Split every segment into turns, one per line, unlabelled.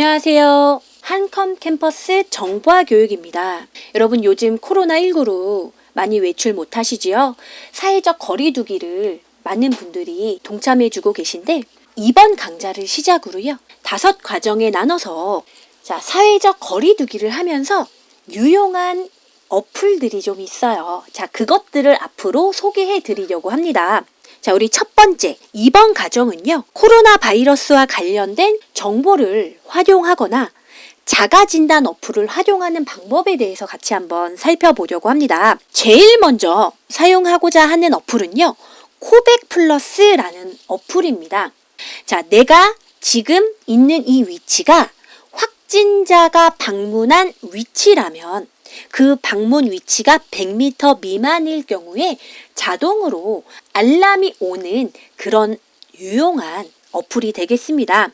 안녕하세요. 한컴 캠퍼스 정보화 교육입니다. 여러분 요즘 코로나19로 많이 외출 못 하시지요? 사회적 거리두기를 많은 분들이 동참해주고 계신데 이번 강좌를 시작으로요. 다섯 과정에 나눠서 자, 사회적 거리두기를 하면서 유용한 어플들이 좀 있어요. 자, 그것들을 앞으로 소개해 드리려고 합니다. 자, 우리 첫 번째, 이번 과정은요, 코로나 바이러스와 관련된 정보를 활용하거나 자가진단 어플을 활용하는 방법에 대해서 같이 한번 살펴보려고 합니다. 제일 먼저 사용하고자 하는 어플은요, 코백 플러스라는 어플입니다. 자, 내가 지금 있는 이 위치가 확진자가 방문한 위치라면 그 방문 위치가 100m 미만일 경우에 자동으로 알람이 오는 그런 유용한 어플이 되겠습니다.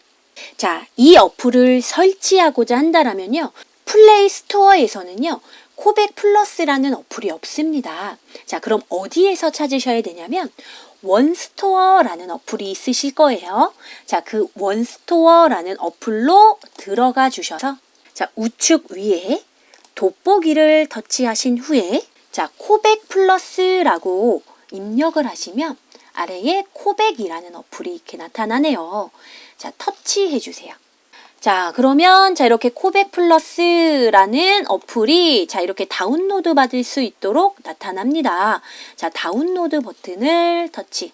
자, 이 어플을 설치하고자 한다라면요. 플레이 스토어에서는요. 코백 플러스라는 어플이 없습니다. 자, 그럼 어디에서 찾으셔야 되냐면 원스토어라는 어플이 있으실 거예요. 자, 그 원스토어라는 어플로 들어가 주셔서 자, 우측 위에 돋보기를 터치하신 후에 자, 코백 플러스라고 입력을 하시면 아래에 코백이라는 어플이 이렇게 나타나네요. 자, 터치해 주세요. 자, 그러면 자, 이렇게 코백 플러스라는 어플이 자, 이렇게 다운로드 받을 수 있도록 나타납니다. 자, 다운로드 버튼을 터치.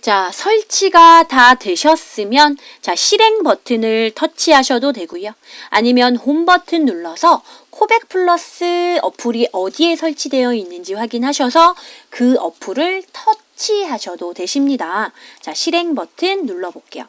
자, 설치가 다 되셨으면 자, 실행 버튼을 터치하셔도 되고요. 아니면 홈 버튼 눌러서 코백 플러스 어플이 어디에 설치되어 있는지 확인하셔서 그 어플을 터치하셔도 되십니다. 자, 실행 버튼 눌러 볼게요.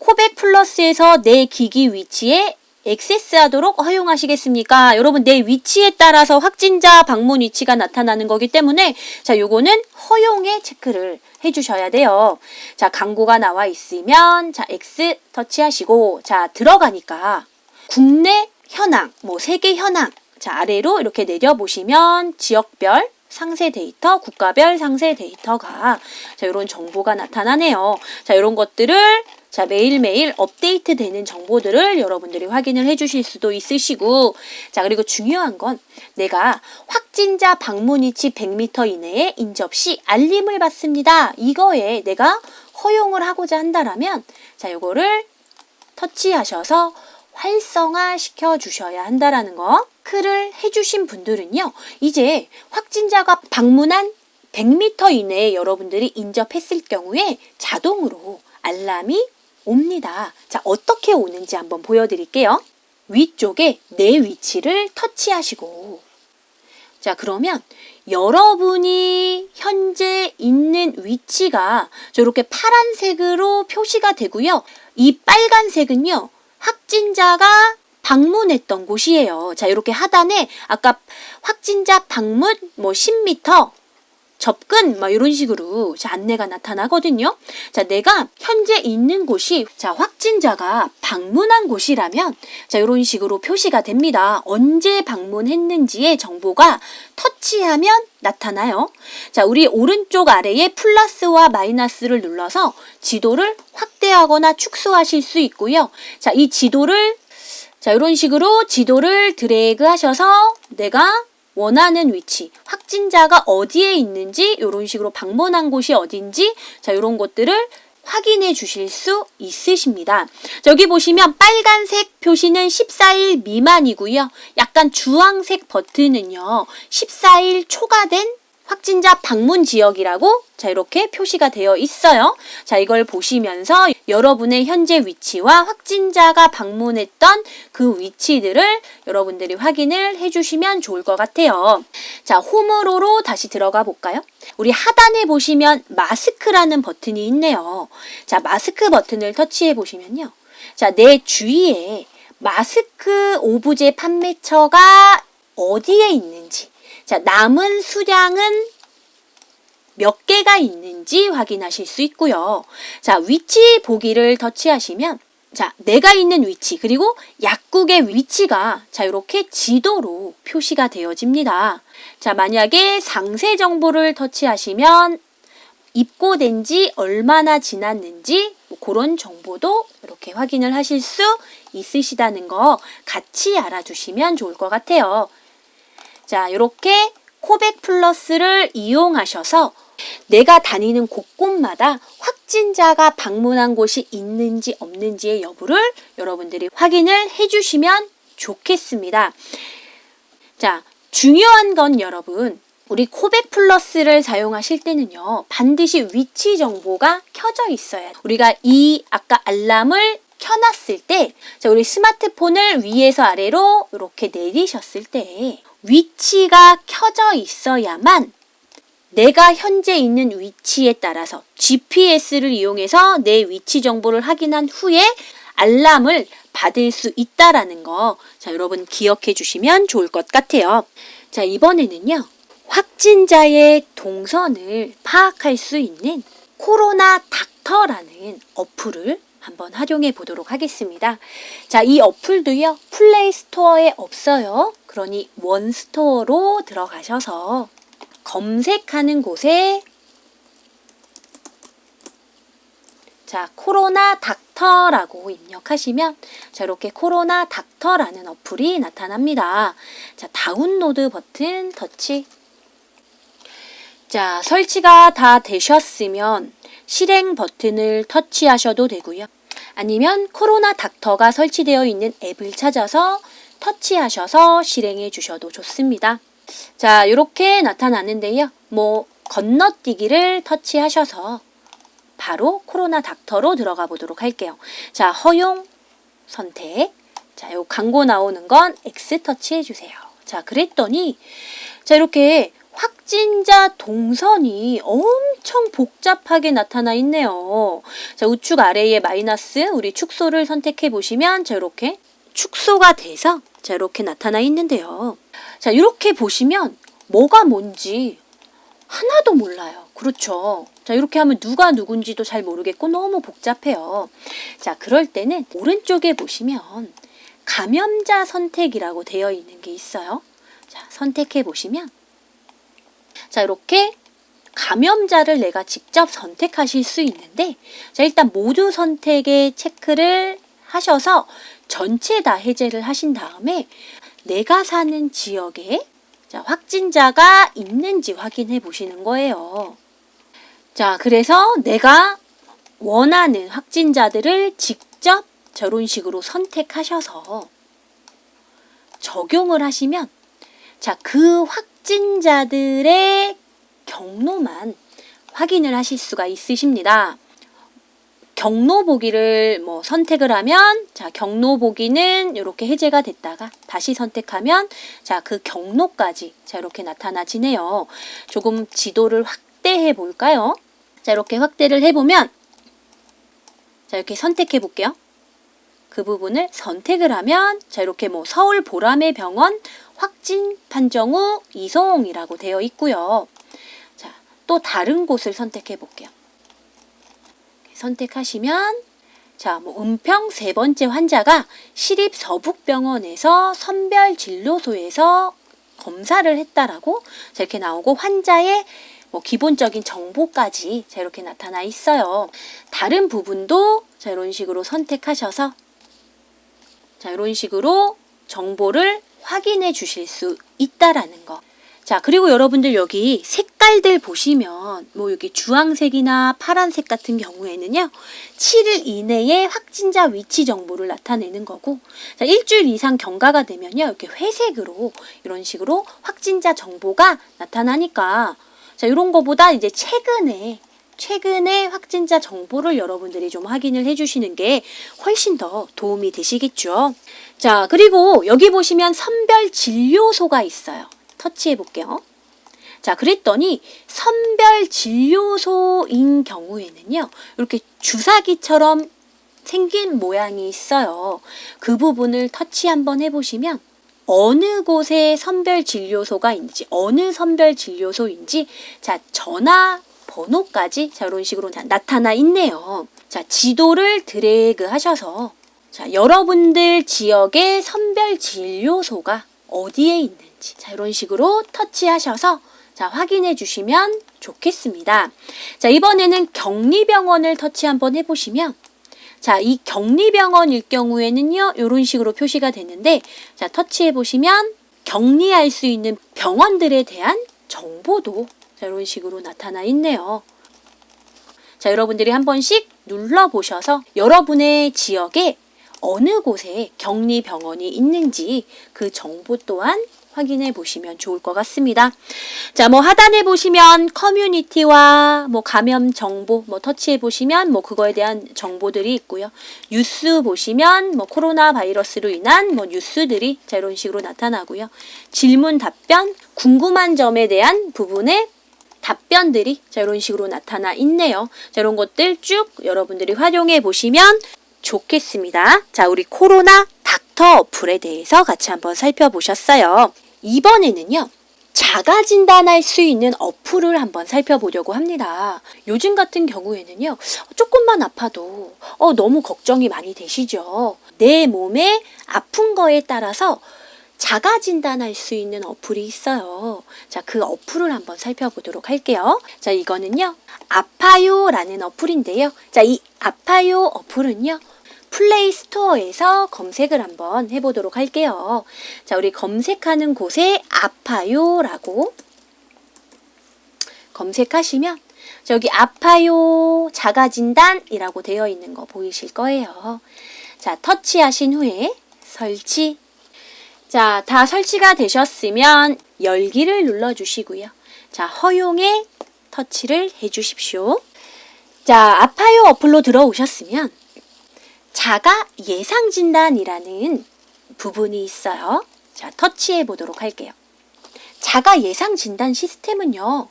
코백 플러스에서 내 기기 위치에 액세스하도록 허용하시겠습니까? 여러분 내 위치에 따라서 확진자 방문 위치가 나타나는 거기 때문에 자 요거는 허용에 체크를 해주셔야 돼요. 자 광고가 나와 있으면 자 X 터치하시고 자 들어가니까 국내 현황 뭐 세계 현황 자 아래로 이렇게 내려 보시면 지역별 상세 데이터, 국가별 상세 데이터가 자 이런 정보가 나타나네요. 자 이런 것들을 자, 매일매일 업데이트 되는 정보들을 여러분들이 확인을 해 주실 수도 있으시고, 자, 그리고 중요한 건 내가 확진자 방문 위치 100m 이내에 인접 시 알림을 받습니다. 이거에 내가 허용을 하고자 한다라면, 자, 요거를 터치하셔서 활성화 시켜 주셔야 한다라는 거. 클을 해주신 분들은요, 이제 확진자가 방문한 100m 이내에 여러분들이 인접했을 경우에 자동으로 알람이 옵니다. 자, 어떻게 오는지 한번 보여드릴게요. 위쪽에 내 위치를 터치하시고, 자, 그러면 여러분이 현재 있는 위치가 저렇게 파란색으로 표시가 되고요. 이 빨간색은요, 확진자가 방문했던 곳이에요. 자, 이렇게 하단에 아까 확진자 방문 뭐 10m 접근 막 이런 식으로 자, 안내가 나타나거든요. 자, 내가 현재 있는 곳이 자, 확진자가 방문한 곳이라면 자, 이런 식으로 표시가 됩니다. 언제 방문했는지의 정보가 터치하면 나타나요. 자, 우리 오른쪽 아래에 플러스와 마이너스를 눌러서 지도를 확대하거나 축소하실 수 있고요. 자, 이 지도를 자, 이런 식으로 지도를 드래그 하셔서 내가 원하는 위치, 확진자가 어디에 있는지 이런 식으로 방문한 곳이 어딘지 자 이런 것들을 확인해 주실 수 있으십니다. 저기 보시면 빨간색 표시는 14일 미만이고요. 약간 주황색 버튼은요. 14일 초과된 확진자 방문 지역이라고 자 이렇게 표시가 되어 있어요. 자 이걸 보시면서 여러분의 현재 위치와 확진자가 방문했던 그 위치들을 여러분들이 확인을 해주시면 좋을 것 같아요. 자 홈으로로 다시 들어가 볼까요? 우리 하단에 보시면 마스크라는 버튼이 있네요. 자 마스크 버튼을 터치해 보시면요. 자 내 주위에 마스크 오브제 판매처가 어디에 있는지 자, 남은 수량은 몇 개가 있는지 확인하실 수 있고요. 자, 위치 보기를 터치하시면 자, 내가 있는 위치 그리고 약국의 위치가 자, 이렇게 지도로 표시가 되어집니다. 자, 만약에 상세 정보를 터치하시면 입고된 지 얼마나 지났는지 뭐 그런 정보도 이렇게 확인을 하실 수 있으시다는 거 같이 알아두시면 좋을 것 같아요. 자, 이렇게 코백 플러스를 이용하셔서 내가 다니는 곳곳마다 확진자가 방문한 곳이 있는지 없는지의 여부를 여러분들이 확인을 해주시면 좋겠습니다. 자, 중요한 건 여러분, 우리 코백 플러스를 사용하실 때는요, 반드시 위치 정보가 켜져 있어야 돼요. 우리가 이 아까 알람을 켜놨을 때, 자, 우리 스마트폰을 위에서 아래로 이렇게 내리셨을 때, 위치가 켜져 있어야만 내가 현재 있는 위치에 따라서 GPS를 이용해서 내 위치 정보를 확인한 후에 알람을 받을 수 있다라는 거, 자, 여러분 기억해 주시면 좋을 것 같아요. 자, 이번에는요, 확진자의 동선을 파악할 수 있는 코로나 닥터라는 어플을 한번 활용해 보도록 하겠습니다. 자, 이 어플도요, 플레이 스토어에 없어요. 그러니 원 스토어로 들어가셔서 검색하는 곳에 자, 코로나 닥터라고 입력하시면 자, 이렇게 코로나 닥터라는 어플이 나타납니다. 자, 다운로드 버튼 터치. 자, 설치가 다 되셨으면 실행 버튼을 터치하셔도 되고요. 아니면 코로나 닥터가 설치되어 있는 앱을 찾아서 터치하셔서 실행해 주셔도 좋습니다. 자, 이렇게 나타나는데요. 뭐 건너뛰기를 터치하셔서 바로 코로나 닥터로 들어가 보도록 할게요. 자, 허용 선택. 자, 요 광고 나오는 건 X 터치해 주세요. 자, 그랬더니 자, 이렇게 확진자 동선이 엄청 복잡하게 나타나 있네요. 자, 우측 아래에 마이너스 우리 축소를 선택해 보시면 자, 이렇게 축소가 돼서 자, 이렇게 나타나 있는데요. 자, 이렇게 보시면 뭐가 뭔지 하나도 몰라요. 그렇죠. 자, 이렇게 하면 누가 누군지도 잘 모르겠고 너무 복잡해요. 자, 그럴 때는 오른쪽에 보시면 감염자 선택이라고 되어 있는 게 있어요. 자, 선택해 보시면 자, 이렇게 감염자를 내가 직접 선택하실 수 있는데 자, 일단 모두 선택에 체크를 하셔서 전체 다 해제를 하신 다음에 내가 사는 지역에 자, 확진자가 있는지 확인해 보시는 거예요. 자, 그래서 내가 원하는 확진자들을 직접 저런 식으로 선택하셔서 적용을 하시면 자, 그 확 진자들의 경로만 확인을 하실 수가 있으십니다. 경로 보기를 뭐 선택을 하면 자 경로 보기는 이렇게 해제가 됐다가 다시 선택하면 자 그 경로까지 자 이렇게 나타나지네요. 조금 지도를 확대해 볼까요? 자 이렇게 확대를 해보면 자 이렇게 선택해 볼게요. 그 부분을 선택을 하면 자 이렇게 뭐 서울 보람의 병원 확진 판정 후 이송이라고 되어 있고요. 자 또 다른 곳을 선택해 볼게요. 선택하시면 자, 뭐 은평 세 번째 환자가 시립 서북병원에서 선별 진료소에서 검사를 했다라고 자, 이렇게 나오고 환자의 뭐 기본적인 정보까지 자, 이렇게 나타나 있어요. 다른 부분도 자, 이런 식으로 선택하셔서 자, 이런 식으로 정보를 확인해 주실 수 있다라는 거. 자, 그리고 여러분들 여기 색깔들 보시면 뭐 여기 주황색이나 파란색 같은 경우에는요. 7일 이내에 확진자 위치 정보를 나타내는 거고 자, 일주일 이상 경과가 되면요. 이렇게 회색으로 이런 식으로 확진자 정보가 나타나니까 자, 이런 거보다 이제 최근에 최근에 확진자 정보를 여러분들이 좀 확인을 해주시는 게 훨씬 더 도움이 되시겠죠. 자, 그리고 여기 보시면 선별 진료소가 있어요. 터치해 볼게요. 자, 그랬더니 선별 진료소인 경우에는요. 이렇게 주사기처럼 생긴 모양이 있어요. 그 부분을 터치 한번 해보시면 어느 곳에 선별 진료소가 있는지, 어느 선별 진료소인지, 자, 전화 번호까지 자, 이런 식으로 자, 나타나 있네요. 자, 지도를 드래그 하셔서 자, 여러분들 지역의 선별 진료소가 어디에 있는지 자, 이런 식으로 터치하셔서 자, 확인해 주시면 좋겠습니다. 자, 이번에는 격리병원을 터치 한번 해보시면 자, 이 격리병원일 경우에는요, 이런 식으로 표시가 되는데, 자, 터치해 보시면 격리할 수 있는 병원들에 대한 정보도 자, 이런 식으로 나타나 있네요. 자, 여러분들이 한 번씩 눌러보셔서 여러분의 지역에 어느 곳에 격리 병원이 있는지 그 정보 또한 확인해 보시면 좋을 것 같습니다. 자, 뭐 하단에 보시면 커뮤니티와 뭐 감염 정보 뭐 터치해 보시면 뭐 그거에 대한 정보들이 있고요. 뉴스 보시면 뭐 코로나 바이러스로 인한 뭐 뉴스들이 자 이런 식으로 나타나고요. 질문 답변 궁금한 점에 대한 부분에 답변들이 자 이런 식으로 나타나 있네요. 자 이런 것들 쭉 여러분들이 활용해 보시면 좋겠습니다. 자 우리 코로나 닥터 어플에 대해서 같이 한번 살펴보셨어요. 이번에는요. 자가 진단할 수 있는 어플을 한번 살펴보려고 합니다. 요즘 같은 경우에는요, 조금만 아파도 어, 너무 걱정이 많이 되시죠. 내 몸에 아픈 거에 따라서 자가 진단할 수 있는 어플이 있어요. 자, 그 어플을 한번 살펴보도록 할게요. 자, 이거는요, 아파요라는 어플인데요. 자, 이 아파요 어플은요, 플레이 스토어에서 검색을 한번 해보도록 할게요. 자, 우리 검색하는 곳에 아파요라고 검색하시면 저기 아파요 자가진단이라고 되어 있는 거 보이실 거예요. 자, 터치하신 후에 설치. 자, 다 설치가 되셨으면 열기를 눌러주시고요. 자, 허용에 터치를 해주십시오. 자, 아파요 어플로 들어오셨으면 자가 예상 진단이라는 부분이 있어요. 자, 터치해 보도록 할게요. 자가 예상 진단 시스템은요.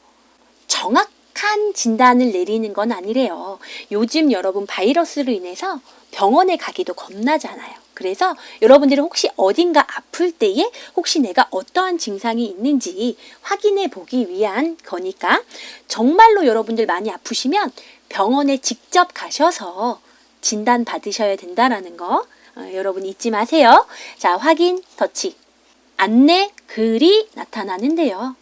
정확한 진단을 내리는 건 아니래요. 요즘 여러분 바이러스로 인해서 병원에 가기도 겁나잖아요. 그래서 여러분들이 혹시 어딘가 아플 때에 혹시 내가 어떠한 증상이 있는지 확인해 보기 위한 거니까 정말로 여러분들 많이 아프시면 병원에 직접 가셔서 진단 받으셔야 된다라는 거 어, 여러분 잊지 마세요. 자, 확인 터치. 안내 글이 나타나는데요.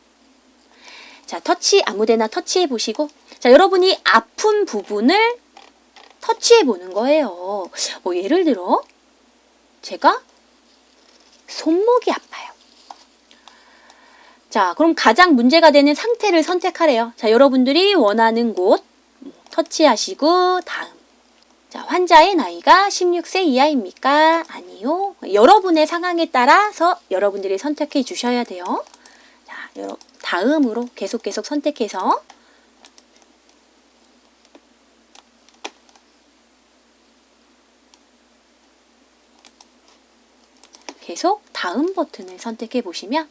자, 터치 아무데나 터치해 보시고 자, 여러분이 아픈 부분을 터치해 보는 거예요. 뭐 예를 들어 제가 손목이 아파요. 자, 그럼 가장 문제가 되는 상태를 선택하래요. 자, 여러분들이 원하는 곳 터치하시고 다음 자, 환자의 나이가 16세 이하입니까? 아니요. 여러분의 상황에 따라서 여러분들이 선택해 주셔야 돼요. 자, 여러, 다음으로 계속 계속 선택해서 계속 다음 버튼을 선택해 보시면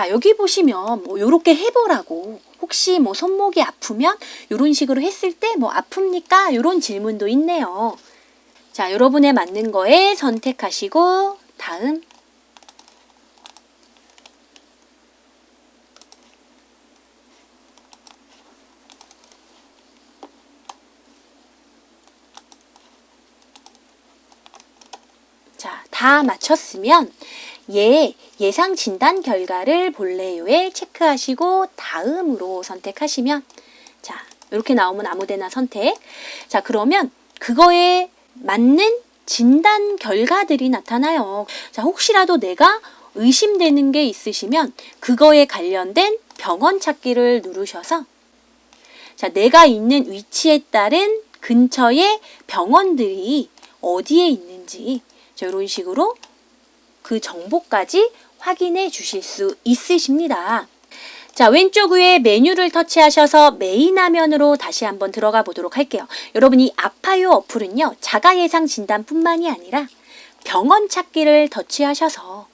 자, 여기 보시면 뭐 요렇게 해보라고 혹시 뭐 손목이 아프면 이런 식으로 했을 때 뭐 아픕니까? 이런 질문도 있네요. 자, 여러분에 맞는 거에 선택하시고 다음 자, 다 마쳤으면 예, 예상 진단 결과를 볼래요에 체크하시고 다음으로 선택하시면 자, 이렇게 나오면 아무데나 선택. 자, 그러면 그거에 맞는 진단 결과들이 나타나요. 자, 혹시라도 내가 의심되는 게 있으시면 그거에 관련된 병원 찾기를 누르셔서 자, 내가 있는 위치에 따른 근처의 병원들이 어디에 있는지 자, 이런 식으로 그 정보까지 확인해 주실 수 있으십니다. 자, 왼쪽 위에 메뉴를 터치하셔서 메인 화면으로 다시 한번 들어가 보도록 할게요. 여러분 이 아파요 어플은요. 자가 예상 진단뿐만이 아니라 병원 찾기를 터치하셔서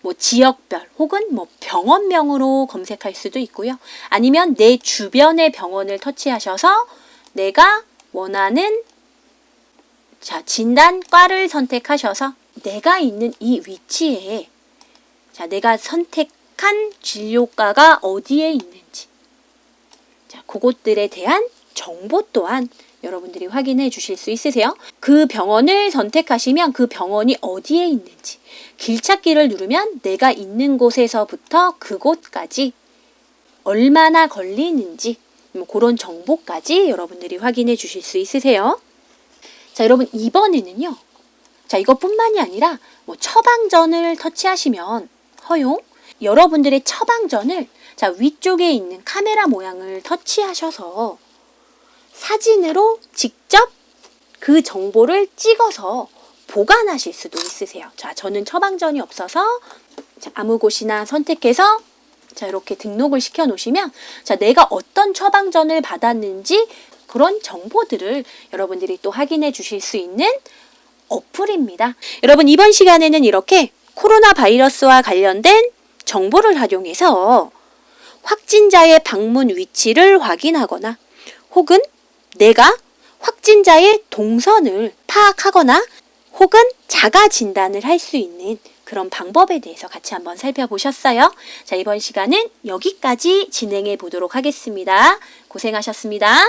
뭐 지역별 혹은 뭐 병원명으로 검색할 수도 있고요. 아니면 내 주변의 병원을 터치하셔서 내가 원하는 자, 진단과를 선택하셔서 내가 있는 이 위치에 자, 내가 선택한 진료과가 어디에 있는지 자, 그곳들에 대한 정보 또한 여러분들이 확인해 주실 수 있으세요. 그 병원을 선택하시면 그 병원이 어디에 있는지, 길찾기를 누르면 내가 있는 곳에서부터 그곳까지 얼마나 걸리는지, 뭐 그런 정보까지 여러분들이 확인해 주실 수 있으세요. 자, 여러분, 이번에는요. 자, 이것뿐만이 아니라 뭐 처방전을 터치하시면 허용, 여러분들의 처방전을 자, 위쪽에 있는 카메라 모양을 터치하셔서 사진으로 직접 그 정보를 찍어서 보관하실 수도 있으세요. 자, 저는 처방전이 없어서 자, 아무 곳이나 선택해서 자, 이렇게 등록을 시켜 놓으시면 자, 내가 어떤 처방전을 받았는지 그런 정보들을 여러분들이 또 확인해 주실 수 있는 어플입니다. 여러분, 이번 시간에는 이렇게 코로나 바이러스와 관련된 정보를 활용해서 확진자의 방문 위치를 확인하거나 혹은 내가 확진자의 동선을 파악하거나 혹은 자가 진단을 할 수 있는 그런 방법에 대해서 같이 한번 살펴보셨어요. 자, 이번 시간은 여기까지 진행해 보도록 하겠습니다. 고생하셨습니다.